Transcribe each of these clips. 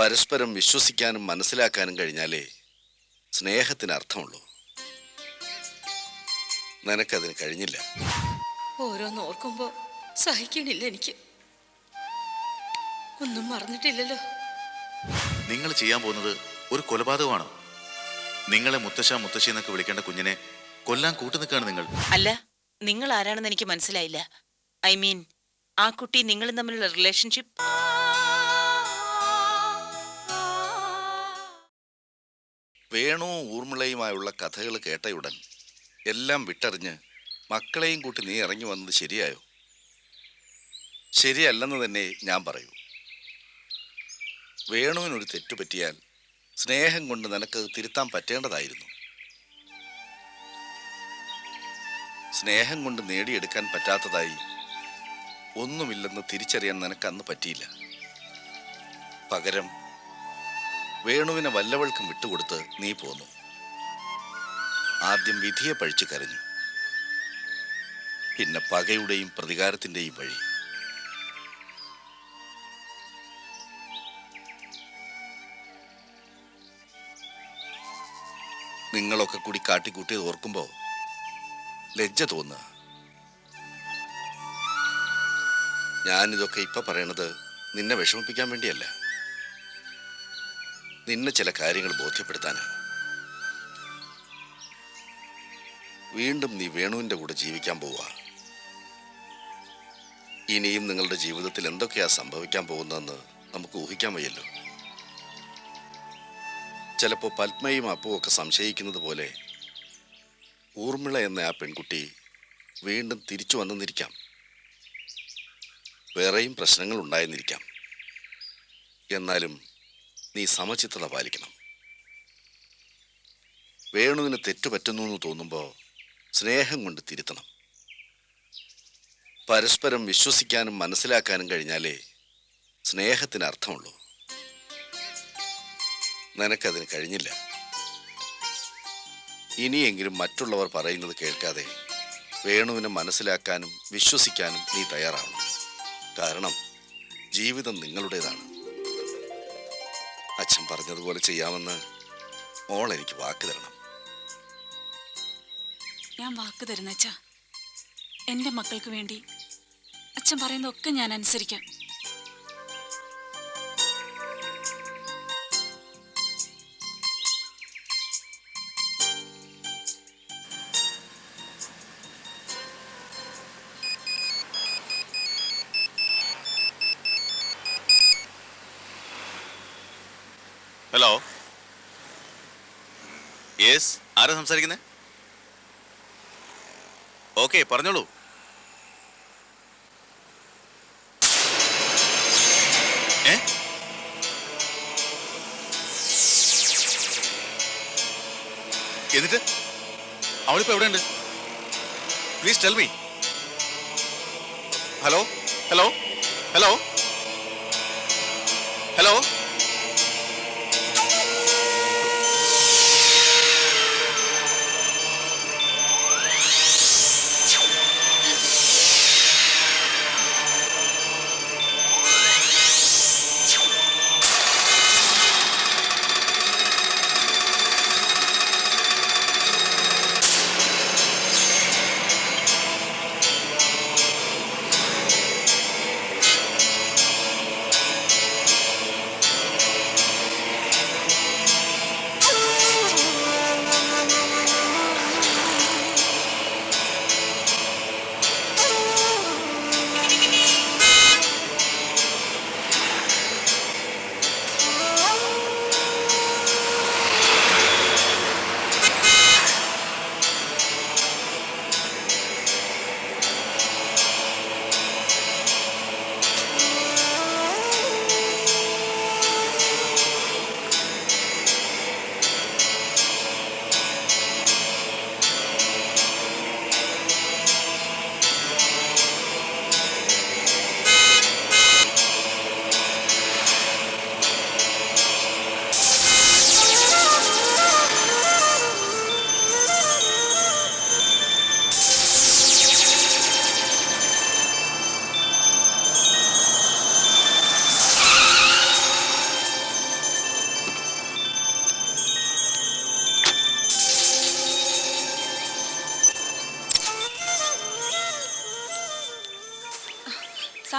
പരസ്പരം വിശ്വസിക്കാനും മനസ്സിലാക്കാനും കഴിഞ്ഞാലേ സ്നേഹത്തിന് അർത്ഥമുള്ളൂ. നിനക്കതിന് കഴിഞ്ഞില്ല. ഓരോന്ന് ഓർക്കുമ്പോ സഹിക്കണില്ല എനിക്ക്. ഒന്നും മറന്നിട്ടില്ലല്ലോ. നിങ്ങൾ ചെയ്യാൻ പോകുന്നത് ഒരു കൊലപാതകമാണ്? നിങ്ങളെ മുത്തശ്ശ മുത്തശ്ശി എന്നൊക്കെ വിളിക്കേണ്ട കുഞ്ഞിനെ കൊല്ലാൻ കൂട്ടു നിൽക്കുകയാണ് നിങ്ങൾ. അല്ല നിങ്ങൾ ആരാണെന്ന് എനിക്ക് മനസ്സിലായില്ല. ഐ മീൻ ആ കുട്ടി നിങ്ങളും തമ്മിലുള്ള റിലേഷൻഷിപ്പ് വേണു ഊർമിളയുമായുള്ള കഥകൾ കേട്ടയുടൻ എല്ലാം വിട്ടറിഞ്ഞ് മക്കളെയും കൂട്ടി നീ ഇറങ്ങി വന്നത് ശരിയായോ? ശരിയല്ലെന്ന് തന്നെ ഞാൻ പറയൂ. വേണുവിനൊരു തെറ്റു പറ്റിയാൽ സ്നേഹം കൊണ്ട് നിനക്കത് തിരുത്താൻ പറ്റേണ്ടതായിരുന്നു. സ്നേഹം കൊണ്ട് നേടിയെടുക്കാൻ പറ്റാത്തതായി ഒന്നുമില്ലെന്ന് തിരിച്ചറിയാൻ നിനക്ക് അന്ന് പറ്റിയില്ല. പകരം വേണുവിനെ വല്ലവൾക്കും വിട്ടുകൊടുത്ത് നീ പോന്നു. ആദ്യം വിധിയെ പഴിച്ചു കരഞ്ഞു. പിന്നെ പകയുടെയും പ്രതികാരത്തിന്റെയും വഴി. നിങ്ങളൊക്കെ കൂടി കാട്ടിക്കൂട്ടിയത് ഓർക്കുമ്പോ ലജ്ജ തോന്നുക. ഞാനിതൊക്കെ ഇപ്പൊ പറയണത് നിന്നെ വിഷമിപ്പിക്കാൻ വേണ്ടിയല്ല? നിന്നെ ചില കാര്യങ്ങൾ ബോധ്യപ്പെടുത്താനാണ് വീണ്ടും നീ വേണുവിന്റെ കൂടെ ജീവിക്കാൻ പോവുക ഇനിയും നിങ്ങളുടെ ജീവിതത്തിൽ എന്തൊക്കെയാ സംഭവിക്കാൻ പോകുന്നതെന്ന് നമുക്ക് ഊഹിക്കാൻ വയ്യല്ലോ. ചിലപ്പോൾ പത്മയും അപ്പുവും ഒക്കെ സംശയിക്കുന്നത് പോലെ ഊർമിള എന്ന ആ പെൺകുട്ടി വീണ്ടും തിരിച്ചു വന്നെന്നിരിക്കാം വേറെയും പ്രശ്നങ്ങൾ ഉണ്ടായെന്നിരിക്കാം എന്നാലും നീ സമചിത്തത പാലിക്കണം. വേണുവിന് തെറ്റുപറ്റുന്നു എന്ന് തോന്നുമ്പോൾ സ്നേഹം കൊണ്ട് തിരുത്തണം. പരസ്പരം വിശ്വസിക്കാനും മനസ്സിലാക്കാനും കഴിഞ്ഞാലേ സ്നേഹത്തിന് അർത്ഥമുള്ളൂ. നിനക്കതിന് കഴിഞ്ഞില്ല. ഇനിയെങ്കിലും മറ്റുള്ളവർ പറയുന്നത് കേൾക്കാതെ വേണുവിനെ മനസ്സിലാക്കാനും വിശ്വസിക്കാനും നീ തയ്യാറാവണം. കാരണം ജീവിതം നിങ്ങളുടേതാണ്. പറഞ്ഞതുപോലെ ചെയ്യാമെന്ന് മോൾ എനിക്ക് വാക്ക് തരണം. ഞാൻ വാക്ക് തരുന്ന അച്ഛ എന്റെ മക്കൾക്ക് വേണ്ടി അച്ഛൻ പറയുന്നതൊക്കെ ഞാൻ അനുസരിക്കാം. യെസ് ആരാ സംസാരിക്കുന്നത് ഓക്കെ പറഞ്ഞോളൂ. എന്നിട്ട്? അവളിപ്പോ എവിടെയുണ്ട്? Please tell me hello hello hello hello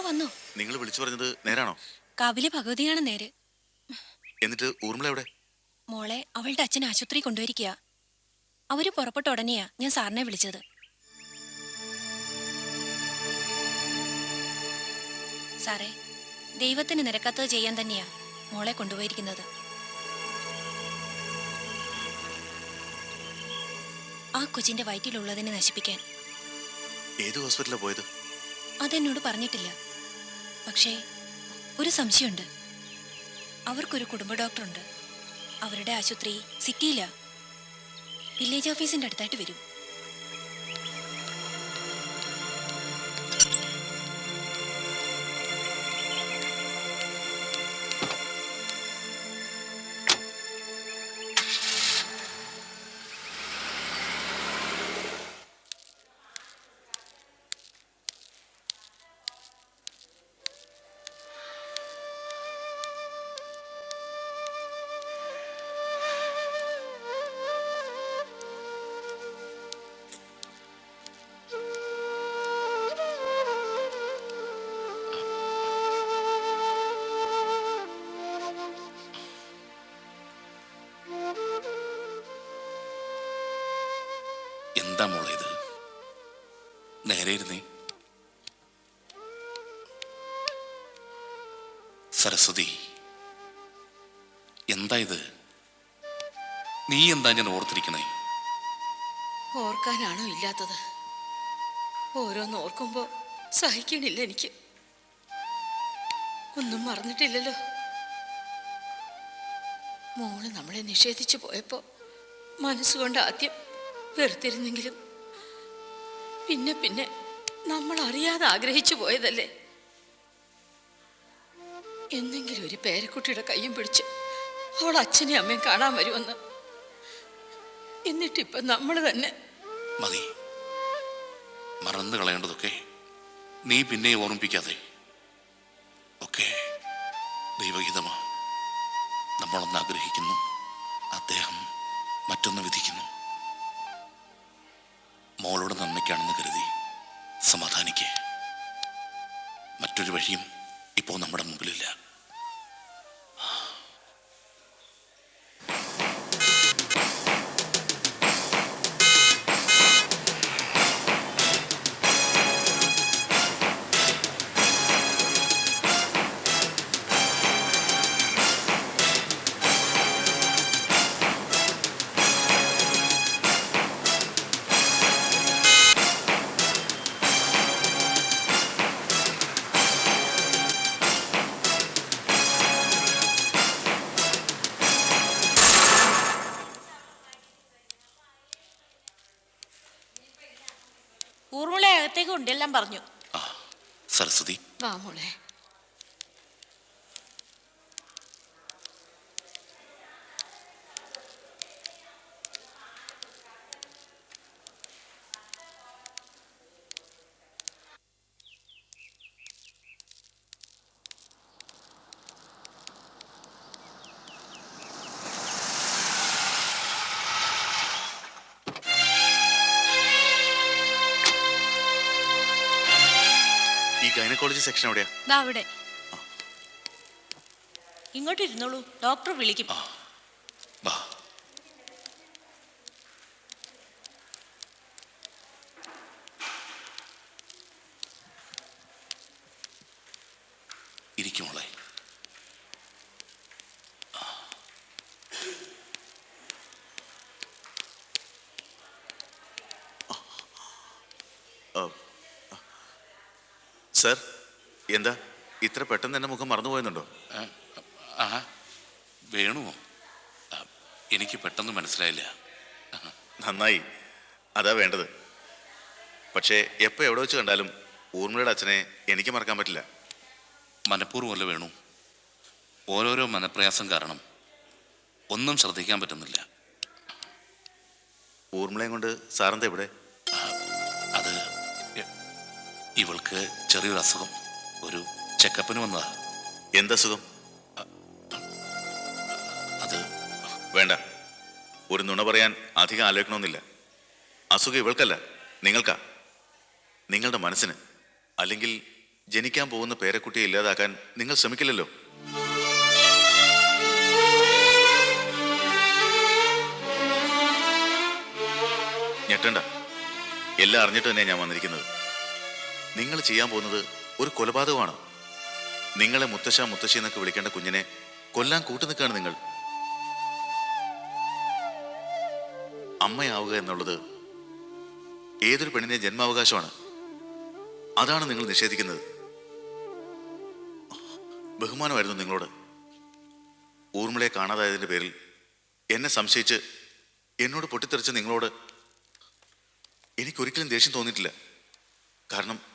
വന്നോ? നിങ്ങൾ വിളിച്ചു പറഞ്ഞത് നേരാണോ? കവില ഭഗവതിയാണ് നേര്. എന്നിട്ട് ഊർമിള എവിടെ? മോളെ അവളുടെ അച്ഛൻ ആശുപത്രി കൊണ്ടുവരിക്കുക അവർ പുറപ്പെട്ട ഉടനെയാ ഞാൻ സാറിനെ വിളിച്ചത്. സാറേ ദൈവത്തിന് നിരക്കാത്തത് ചെയ്യാൻ തന്നെയാ മോളെ കൊണ്ടുപോയിരിക്കുന്നത്. ആ കൊച്ചിന്റെ വയറ്റിലുള്ളതിനെ നശിപ്പിക്കാൻ. ഏത് ഹോസ്പിറ്റലിലാണ് പോയത്? അതെന്നോട് പറഞ്ഞിട്ടില്ല. പക്ഷേ ഒരു സംശയമുണ്ട്. അവർക്കൊരു കുടുംബ ഡോക്ടറുണ്ട്. അവരുടെ ആശുപത്രി സിറ്റിയിലാ വില്ലേജ് ഓഫീസിന്റെ അടുത്തായിട്ട് വരും. എന്താ മോളെ ഇത്? നേരെ ഇരുന്നേ. സരസ്വതി എന്താ ഇത്? നീ എന്താ ഞാൻ ഓർത്തിരിക്കണേ ഓർക്കാനാണോ ഇല്ലാത്തത്? ഓരോന്ന് ഓർക്കുമ്പോ സഹിക്കണില്ല എനിക്ക്. ഒന്നും മറന്നിട്ടില്ലല്ലോ. മോൾ നമ്മളെ നിഷേധിച്ചു പോയപ്പോ മനസ്സുകൊണ്ട് ആദ്യം വെറുത്തിരുന്നെങ്കിലും പിന്നെ പിന്നെ നമ്മൾ അറിയാതെ ആഗ്രഹിച്ചു പോയതല്ലേ? എന്നെങ്കിലും ഒരു പേരക്കുട്ടിയുടെ കയ്യും പിടിച്ച് അവൾ അച്ഛനെയും അമ്മയും കാണാൻ വരുമെന്ന്. എന്നിട്ടിപ്പൊ നമ്മൾ തന്നെ. മതി. മറന്നു കളയേണ്ടതൊക്കെ നീ പിന്നെ ഓർമ്മിപ്പിക്കാതെ. ഒക്കെ ദൈവഹിതമാ. നമ്മളൊന്ന് ആഗ്രഹിക്കുന്നു. അദ്ദേഹം മറ്റൊന്ന് വിധിക്കുന്നു. മോളുടെ നന്മയ്ക്കാണെന്ന് കരുതി സമാധാനിക്കേ. മറ്റൊരു വഴിയും ഇപ്പോൾ നമ്മുടെ മുമ്പിലില്ല. ഉണ്ടെല്ലാം പറഞ്ഞു. സരസ്വതി. വാ മോളെ. ഈ ഗൈനക്കോളജി സെക്ഷൻ എവിടെയാ? ദാ അവിടെ. ഇങ്ങോട്ട് ഇരുന്നോളൂ. ഡോക്ടർ വിളിക്കും. വാ. ഇരിക്കുമോളെ സർ? എന്താ? ഇത്ര പെട്ടെന്ന് തന്നെ മുഖം മറന്നുപോയെന്നുണ്ടോ ആ വേണുവോ? എനിക്ക് പെട്ടെന്ന് മനസ്സിലായില്ല. നന്നായി. അതാ വേണ്ടത്. പക്ഷേ എപ്പോൾ എവിടെ വെച്ച് കണ്ടാലും ഊർമിളയുടെ അച്ഛനെ എനിക്ക് മറക്കാൻ പറ്റില്ല. മനഃപൂർവമല്ല വേണു? ഓരോരോ മനപ്രയാസം കാരണം ഒന്നും ശ്രദ്ധിക്കാൻ പറ്റുന്നില്ല. ഊർമിളയും കൊണ്ട് സാറെന്താ ഇവിടെ? അത് ഇവൾക്ക് ചെറിയൊരു അസുഖം ഒരു ചെക്കപ്പിന് വന്നതാ. എന്താ സുഖം? അത് വേണ്ട. ഒരു നുണ പറയാൻ അധികം ആലോചിക്കണമെന്നില്ല. അസുഖം ഇവൾക്കല്ല നിങ്ങൾക്കാ. നിങ്ങളുടെ മനസ്സിന് അല്ലെങ്കിൽ ജനിക്കാൻ പോകുന്ന പേരക്കുട്ടിയെ ഇല്ലാതാക്കാൻ നിങ്ങൾ ശ്രമിക്കില്ലല്ലോ. ഞെട്ടണ്ട. എല്ലാം അറിഞ്ഞിട്ട് തന്നെയാണ് ഞാൻ വന്നിരിക്കുന്നത്. നിങ്ങൾ ചെയ്യാൻ പോകുന്നത് ഒരു കൊലപാതകമാണ്. നിങ്ങളെ മുത്തശ്ശ മുത്തശ്ശി എന്നൊക്കെ വിളിക്കേണ്ട കുഞ്ഞിനെ കൊല്ലാൻ കൂട്ടു നിൽക്കുകയാണ് നിങ്ങൾ. അമ്മയാവുക എന്നുള്ളത് ഏതൊരു പെണ്ണിന്റെ ജന്മാവകാശമാണ്. അതാണ് നിങ്ങൾ നിഷേധിക്കുന്നത്. ബഹുമാനമായിരുന്നു നിങ്ങളോട്. ഊർമിളയെ കാണാതായതിന്റെ പേരിൽ എന്നെ സംശയിച്ച് എന്നോട് പൊട്ടിത്തെറിച്ച നിങ്ങളോട് എനിക്കൊരിക്കലും ദേഷ്യം തോന്നിയിട്ടില്ല. കാരണം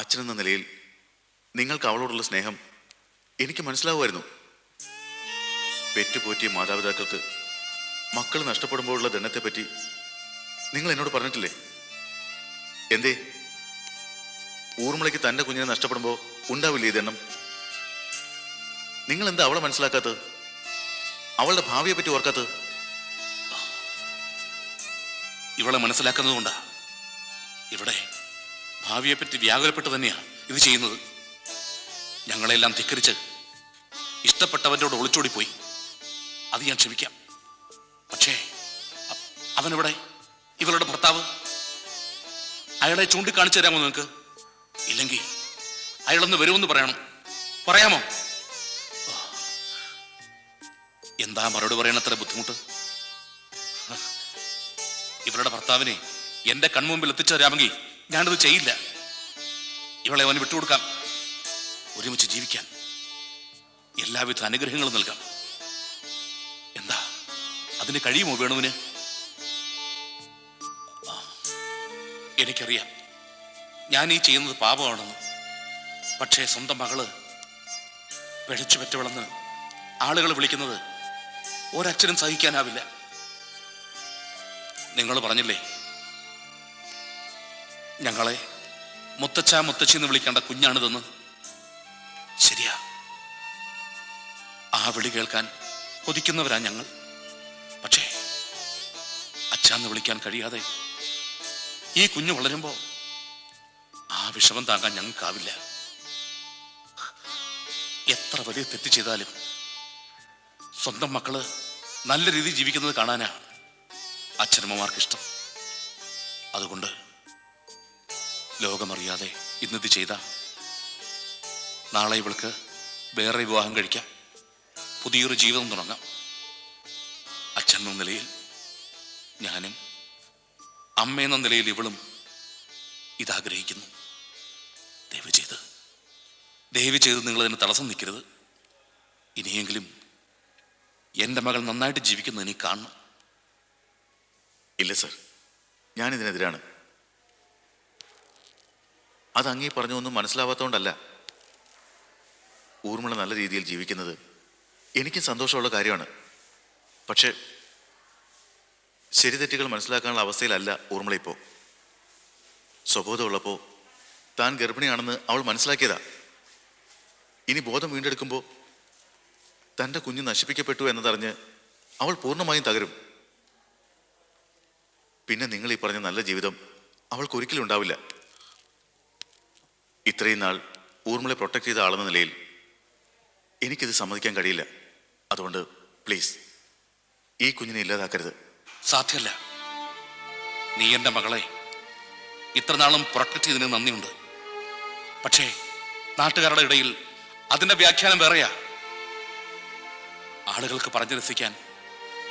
അച്ഛനെന്ന നിലയിൽ നിങ്ങൾക്ക് അവളോടുള്ള സ്നേഹം എനിക്ക് മനസ്സിലാവുമായിരുന്നു. പെറ്റുപോറ്റിയ മാതാപിതാക്കൾക്ക് മക്കൾ നഷ്ടപ്പെടുമ്പോഴുള്ള ദണ്ണത്തെപ്പറ്റി നിങ്ങൾ എന്നോട് പറഞ്ഞിട്ടില്ലേ? എന്തേ? ഊർമിളയ്ക്ക് തന്റെ കുഞ്ഞിനെ നഷ്ടപ്പെടുമ്പോൾ ഉണ്ടാവില്ലേ ഈ ദണ്ണം നിങ്ങൾ എന്താ അവളെ മനസ്സിലാക്കാത്തത്? അവളുടെ ഭാവിയെ പറ്റി ഓർക്കാത്തത്? ഇവളെ മനസ്സിലാക്കുന്നതുകൊണ്ടാ ഇവിടെ ഭാവിയെപ്പറ്റി വ്യാകുലപ്പെട്ട് തന്നെയാണ് ഇത് ചെയ്യുന്നത്. ഞങ്ങളെല്ലാം ധിക്കരിച്ച് ഇഷ്ടപ്പെട്ടവന്റെ ഒളിച്ചോടിപ്പോയി. അത് ഞാൻ ക്ഷമിക്കാം. പക്ഷേ അവനിവിടെ? ഇവളുടെ ഭർത്താവ്? അയാളെ ചൂണ്ടിക്കാണിച്ചു തരാമോ നിങ്ങൾക്ക് ഇല്ലെങ്കിൽ അയാളൊന്ന് വരുമെന്ന് പറയണം. പറയാമോ? എന്താ മറുപടി പറയണത്ര ബുദ്ധിമുട്ട്? ഇവരുടെ ഭർത്താവിനെ എന്റെ കൺമുമ്പിൽ എത്തിച്ചു തരാമെങ്കിൽ ഞാനത് ചെയ്യില്ല. ഇവളെ അവന് വിട്ടുകൊടുക്കാം. ഒരുമിച്ച് ജീവിക്കാൻ. എല്ലാവിധ അനുഗ്രഹങ്ങളും നൽകാം. എന്താ? അതിന് കഴിയുമോ വേണുവിന്? എനിക്കറിയാം. ഞാൻ ഈ ചെയ്യുന്നത് പാപമാണെന്ന്. പക്ഷേ സ്വന്തം മകൾ പിഴച്ചു പറ്റവളെന്ന് ആളുകൾ വിളിക്കുന്നത് ഒരച്ഛനും സഹിക്കാനാവില്ല. നിങ്ങൾ പറഞ്ഞില്ലേ? ഞങ്ങളെ മുത്തച്ഛ മുത്തച്ഛി എന്ന് വിളിക്കേണ്ട കുഞ്ഞാണിതെന്ന്. ശരിയാ. ആ വിളി കേൾക്കാൻ കൊതിക്കുന്നവരാ ഞങ്ങൾ. പക്ഷേ അച്ഛാന്ന് വിളിക്കാൻ കഴിയാതെ ഈ കുഞ്ഞു വളരുമ്പോ ആ വിഷമം താങ്ങാൻ ഞങ്ങൾക്കാവില്ല. എത്ര വലിയ തെറ്റ് ചെയ്താലും സ്വന്തം മക്കൾ നല്ല രീതിയിൽ ജീവിക്കുന്നത് കാണാനാ അച്ഛനമ്മമാർക്കിഷ്ടം. അതുകൊണ്ട് ലോകമറിയാതെ ഇന്നിത് ചെയ്ത. നാളെ ഇവൾക്ക് വേറെ വിവാഹം കഴിക്കാം. പുതിയൊരു ജീവിതം തുടങ്ങാം. അച്ഛൻ അച്ഛനെന്ന നിലയിൽ ഞാനും അമ്മയെന്ന നിലയിൽ ഇവളും ഇതാഗ്രഹിക്കുന്നു. ദയവ് ചെയ്ത് ദയവ് ചെയ്ത് നിങ്ങൾ അതിന് തടസ്സം നിൽക്കരുത്. ഇനിയെങ്കിലും എന്റെ മകൾ നന്നായിട്ട് ജീവിക്കുന്നതിനെ കാണണം. ഇല്ല സർ. ഞാനിതിനെതിരാണ്. അത് അങ്ങേ പറഞ്ഞൊന്നും മനസ്സിലാവാത്തതുകൊണ്ടല്ല ഊർമിള നല്ല രീതിയിൽ ജീവിക്കുന്നത് എനിക്കും സന്തോഷമുള്ള കാര്യമാണ്. പക്ഷേ ശരി തെറ്റുകൾ മനസ്സിലാക്കാനുള്ള അവസ്ഥയിലല്ല ഊർമിള ഇപ്പോൾ സ്വബോധമുള്ളപ്പോൾ താൻ ഗർഭിണിയാണെന്ന് അവൾ മനസ്സിലാക്കിയതാ. ഇനി ബോധം വീണ്ടെടുക്കുമ്പോൾ തന്റെ കുഞ്ഞ് നശിപ്പിക്കപ്പെട്ടു എന്നതറിഞ്ഞ് അവൾ പൂർണമായും തകരും. പിന്നെ നിങ്ങൾ ഈ പറഞ്ഞ നല്ല ജീവിതം അവൾക്കൊരിക്കലും ഉണ്ടാവില്ല. ഇത്രയും നാൾ ഊർമിളെ പ്രൊട്ടക്ട് ചെയ്ത ആളെന്ന നിലയിൽ എനിക്കിത് സമ്മതിക്കാൻ കഴിയില്ല. അതുകൊണ്ട് പ്ലീസ് ഈ കുഞ്ഞിനെ ഇല്ലാതാക്കരുത്. സാധ്യമല്ല നീ എന്റെ മകളെ ഇത്ര നാളും പ്രൊട്ടക്ട് ചെയ്തതിന് നന്ദിയുണ്ട്. പക്ഷേ നാട്ടുകാരുടെ ഇടയിൽ അതിന്റെ വ്യാഖ്യാനം വേറെയാ. ആളുകൾക്ക് പറഞ്ഞു രസിക്കാൻ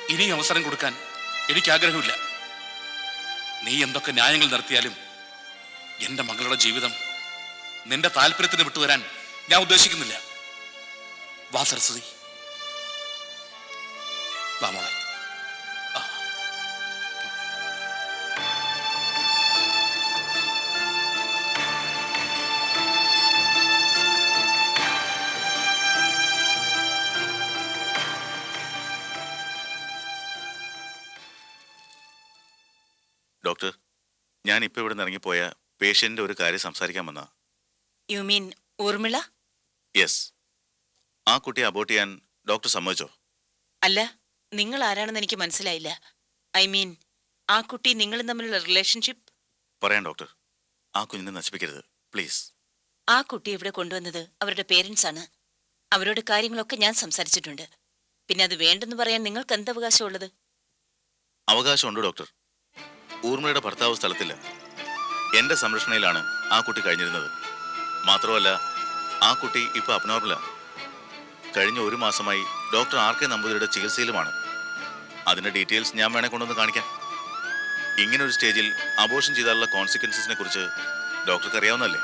ഇനിയും അവസരം കൊടുക്കാൻ എനിക്ക് ആഗ്രഹമില്ല നീ എന്തൊക്കെ ന്യായങ്ങൾ നടത്തിയാലും എന്റെ മകളുടെ ജീവിതം നിന്റെ താല്പര്യത്തിന് വിട്ടുവരാൻ ഞാൻ ഉദ്ദേശിക്കുന്നില്ല. വാ സരസ്വതി. ഡോക്ടർ ഞാൻ ഇപ്പോൾ ഇവിടെ നിന്ന് ഇറങ്ങിപ്പോയ പേഷ്യന്റിന്റെ ഒരു കാര്യം സംസാരിക്കാൻ വന്നാ യു മീൻ ഊർമിള യെസ് ആ കുട്ടിയെ അബോർട്ട് ചെയ്യാൻ ഡോക്ടർ സമ്മതിച്ചോ? അല്ല നിങ്ങൾ ആരാണെന്ന് എനിക്ക് മനസ്സിലായില്ല. ഐ മീൻ ആ കുട്ടി നിങ്ങളും തമ്മിലുള്ള റിലേഷൻഷിപ്പ് പറയാം ഡോക്ടർ ആ കുഞ്ഞിനെ നശിപ്പിക്കരുത് പ്ലീസ് ആ കുട്ടി ഇവിടെ കൊണ്ടുവന്നത്? അവരുടെ പേരൻസ് ആണ്. അവരോട് കാര്യങ്ങളൊക്കെ ഞാൻ സംസാരിച്ചിട്ടുണ്ട്. പിന്നെ അത് വേണ്ടെന്ന് പറയാൻ നിങ്ങൾക്ക് എന്ത് അവകാശമുള്ളത്? അവകാശമുണ്ട് ഡോക്ടർ ഊർമിളയുടെ ഭർത്താവ് സ്ഥലത്തില്ല. എന്റെ സംരക്ഷണയിലാണ് ആ കുട്ടി കഴിഞ്ഞിരുന്നത്. മാത്രമല്ല ആ കുട്ടി ഇപ്പൊ അബ്നോർമലാണ് കഴിഞ്ഞ ഒരു മാസമായി ഡോക്ടർ ആർ കെ നമ്പൂതിരിയുടെ ചികിത്സയിലുമാണ്. അതിന്റെ ഡീറ്റെയിൽസ് ഞാൻ വേണേ കൊണ്ടുവന്ന് കാണിക്കാം. ഇങ്ങനൊരു സ്റ്റേജിൽ അബോർഷൻ ചെയ്താലുള്ള കോൺസിക്വൻസസിനെ കുറിച്ച് ഡോക്ടർക്ക് അറിയാവുന്നല്ലേ